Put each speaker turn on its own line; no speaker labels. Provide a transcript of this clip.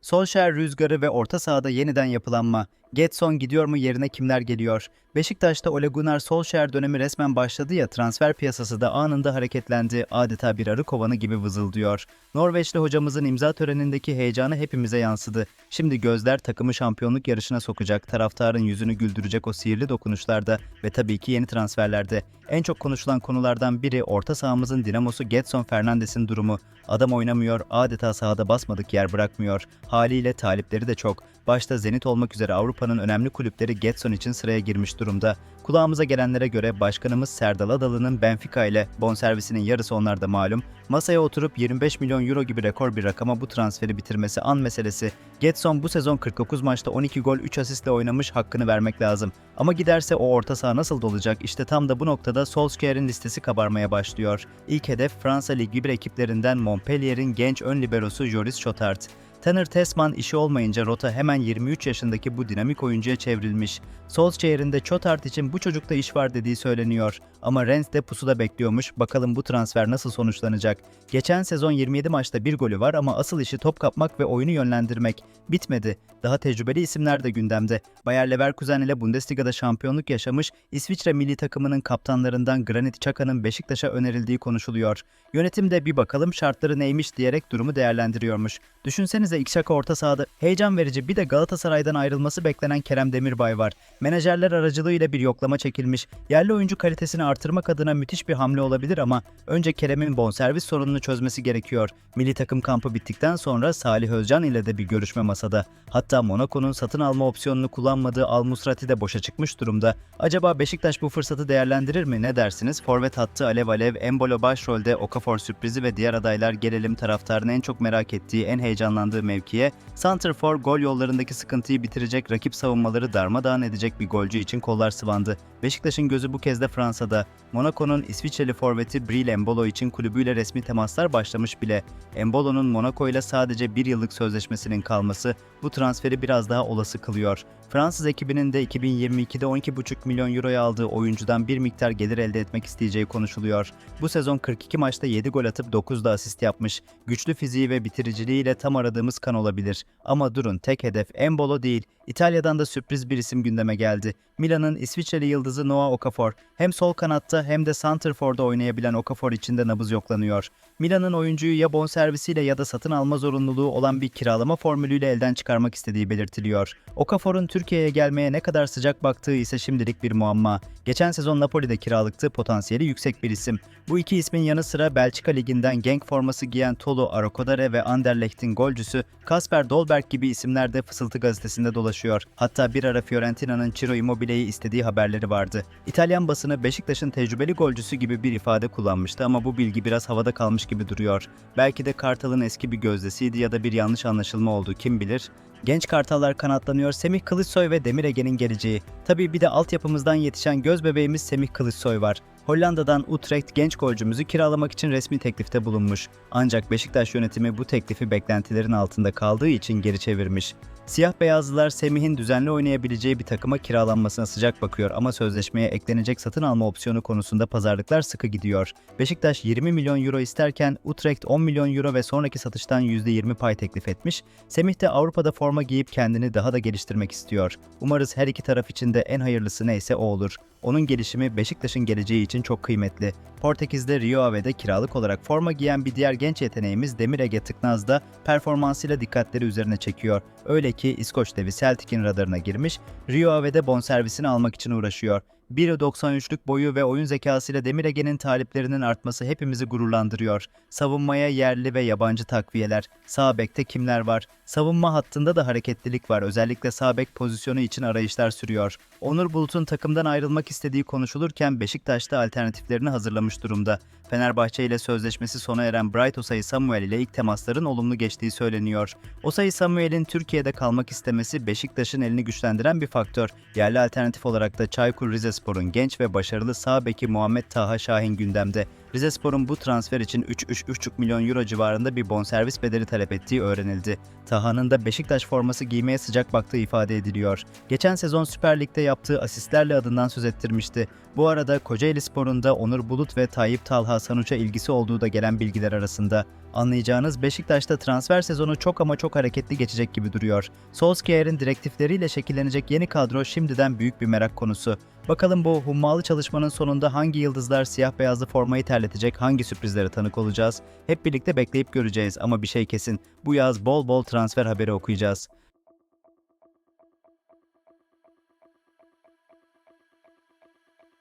Solskjaer rüzgarı ve orta sahada yeniden yapılanma. Getson gidiyor mu yerine kimler geliyor? Beşiktaş'ta Ole Gunnar Solskjaer dönemi resmen başladı ya transfer piyasası da anında hareketlendi. Adeta bir arı kovanı gibi vızıldıyor. Norveçli hocamızın imza törenindeki heyecanı hepimize yansıdı. Şimdi gözler takımı şampiyonluk yarışına sokacak, taraftarın yüzünü güldürecek o sihirli dokunuşlarda ve tabii ki yeni transferlerde. En çok konuşulan konulardan biri orta sahamızın dinamosu Getson Fernandes'in durumu. Adam oynamıyor, adeta sahada basmadık yer bırakmıyor. Haliyle talipleri de çok. Başta Zenit olmak üzere Avrupa'nın önemli kulüpleri Getson için sıraya girmiş durumda. Kulağımıza gelenlere göre başkanımız Serdal Adalı'nın Benfica ile bonservisinin yarısı onlarda malum. Masaya oturup 25 milyon euro gibi rekor bir rakama bu transferi bitirmesi an meselesi. Getson bu sezon 49 maçta 12 gol 3 asistle oynamış hakkını vermek lazım. Ama giderse o orta saha nasıl dolacak? İşte tam da bu noktada Solskjaer'in listesi kabarmaya başlıyor. İlk hedef Fransa Ligi 1 ekiplerinden Montpellier'in genç ön liberosu Joris Chotard. Tanner Tesman işi olmayınca rota hemen 23 yaşındaki bu dinamik oyuncuya çevrilmiş. Solskjaer'in de Chotard için bu çocukta iş var dediği söyleniyor. Ama Rennes de pusuda bekliyormuş. Bakalım bu transfer nasıl sonuçlanacak? Geçen sezon 27 maçta bir golü var ama asıl işi top kapmak ve oyunu yönlendirmek. Bitmedi. Daha tecrübeli isimler de gündemde. Bayer Leverkusen ile Bundesliga'da şampiyonluk yaşamış İsviçre milli takımının kaptanlarından Granit Xhaka'nın Beşiktaş'a önerildiği konuşuluyor. Yönetim de bir bakalım şartları neymiş diyerek durumu değerlendiriyormuş. Düşünsenize Xhaka orta sahada heyecan verici bir de Galatasaray'dan ayrılması beklenen Kerem Demirbay var. Menajerler aracılığıyla bir yoklama çekilmiş. Yerli oyuncu kalitesini artırmak adına müthiş bir hamle olabilir ama önce Kerem'in bonservis sorununu çözmesi gerekiyor. Milli takım kampı bittikten sonra Salih Özcan ile de bir görüşme masada. Hatta Monaco'nun satın alma opsiyonunu kullanmadığı Al Musrati de boşa çıkmış durumda. Acaba Beşiktaş bu fırsatı değerlendirir mi? Ne dersiniz? Forvet hattı Alev Alev, Embolo başrolde, Okafor sürprizi ve diğer adaylar gelelim taraftarın en çok merak ettiği, en heyecanlandığı mevkiye. Santrfor gol yollarındaki sıkıntıyı bitirecek, rakip savunmaları darmadağın edecek bir golcü için kollar sıvandı. Beşiktaş'ın gözü bu kez de Fransa'da. Monaco'nun İsviçreli forveti Bril Embolo için kulübüyle resmi temaslar başlamış bile. Embolo'nun Monaco ile sadece bir yıllık sözleşmesinin kalması bu transferi biraz daha olası kılıyor. Fransız ekibinin de 2022'de 12,5 milyon euroya aldığı oyuncudan bir miktar gelir elde etmek isteyeceği konuşuluyor. Bu sezon 42 maçta 7 gol atıp 9 da asist yapmış. Güçlü fiziği ve bitiriciliğiyle tam aradığımız kan olabilir. Ama durun tek hedef Embolo değil. İtalya'dan da sürpriz bir isim gündeme geldi. Milan'ın İsviçreli yıldızı Noah Okafor. Hem sol kanatta hem de Santrfor'da oynayabilen Okafor için de nabız yoklanıyor. Milan'ın oyuncuyu ya bonservisiyle ya da satın alma zorunluluğu olan bir kiralama formülüyle elden çıkarmak istediği belirtiliyor. Okafor'un Türkiye'ye gelmeye ne kadar sıcak baktığı ise şimdilik bir muamma. Geçen sezon Napoli'de kiralıktı, potansiyeli yüksek bir isim. Bu iki ismin yanı sıra Belçika Ligi'nden Genk forması giyen Tolo Arokodare ve Anderlecht'in golcüsü Kasper Dolberg gibi isimler de Fısıltı gazetesinde dolaşıyor. Hatta bir ara Fiorentina'nın Ciro Immobile'yi istediği haberleri vardı. İtalyan basını Beşiktaş'ın tecrübeli golcüsü gibi bir ifade kullanmıştı ama bu bilgi biraz havada kalmış gibi duruyor. Belki de Kartal'ın eski bir gözdesiydi ya da bir yanlış anlaşılma oldu kim bilir. Genç Kartallar kanatlanıyor Semih Kılıçsoy ve Demir Ege'nin geleceği. Tabii bir de altyapımızdan yetişen göz bebeğimiz Semih Kılıçsoy var. Hollanda'dan Utrecht genç golcümüzü kiralamak için resmi teklifte bulunmuş. Ancak Beşiktaş yönetimi bu teklifi beklentilerin altında kaldığı için geri çevirmiş. Siyah beyazlılar Semih'in düzenli oynayabileceği bir takıma kiralanmasına sıcak bakıyor ama sözleşmeye eklenecek satın alma opsiyonu konusunda pazarlıklar sıkı gidiyor. Beşiktaş 20 milyon euro isterken Utrecht 10 milyon euro ve sonraki satıştan %20 pay teklif etmiş. Semih de Avrupa'da forma giyip kendini daha da geliştirmek istiyor. Umarız her iki taraf için de en hayırlısı neyse o olur. Onun gelişimi Beşiktaş'ın geleceği için çok kıymetli. Portekiz'de Rio Ave'de kiralık olarak forma giyen bir diğer genç yeteneğimiz Demir Ege Tıknaz da performansıyla dikkatleri üzerine çekiyor. Öyle ki İskoç devi Celtic'in radarına girmiş, Rio Ave'de bonservisini almak için uğraşıyor. 1.93'lük boyu ve oyun zekasıyla Demir Ege'nin taliplerinin artması hepimizi gururlandırıyor. Savunmaya yerli ve yabancı takviyeler. Sağ bekte kimler var? Savunma hattında da hareketlilik var. Özellikle sağ bek pozisyonu için arayışlar sürüyor. Onur Bulut'un takımdan ayrılmak istediği konuşulurken Beşiktaş da alternatiflerini hazırlamış durumda. Fenerbahçe ile sözleşmesi sona eren Bright Osayi Samuel ile ilk temasların olumlu geçtiği söyleniyor. Osayi Samuel'in Türkiye'de kalmak istemesi Beşiktaş'ın elini güçlendiren bir faktör. Yerli alternatif olarak da Çaykur Rizespor'un genç ve başarılı sağ beki Muhammed Taha Şahin gündemde. Rizespor'un bu transfer için 3-3,5 milyon euro civarında bir bonservis bedeli talep ettiği öğrenildi. Taha'nın da Beşiktaş forması giymeye sıcak baktığı ifade ediliyor. Geçen sezon Süper Lig'de yaptığı asistlerle adından söz ettirmişti. Bu arada Kocaeli Spor'un da Onur Bulut ve Tayyip Talha Sanuç'a ilgisi olduğu da gelen bilgiler arasında. Anlayacağınız Beşiktaş'ta transfer sezonu çok ama çok hareketli geçecek gibi duruyor. Solskjaer'in direktifleriyle şekillenecek yeni kadro şimdiden büyük bir merak konusu. Bakalım bu hummalı çalışmanın sonunda hangi yıldızlar siyah beyazlı formayı terletecek, hangi sürprizlere tanık olacağız? Hep birlikte bekleyip göreceğiz ama bir şey kesin. Bu yaz bol bol transfer haberi okuyacağız.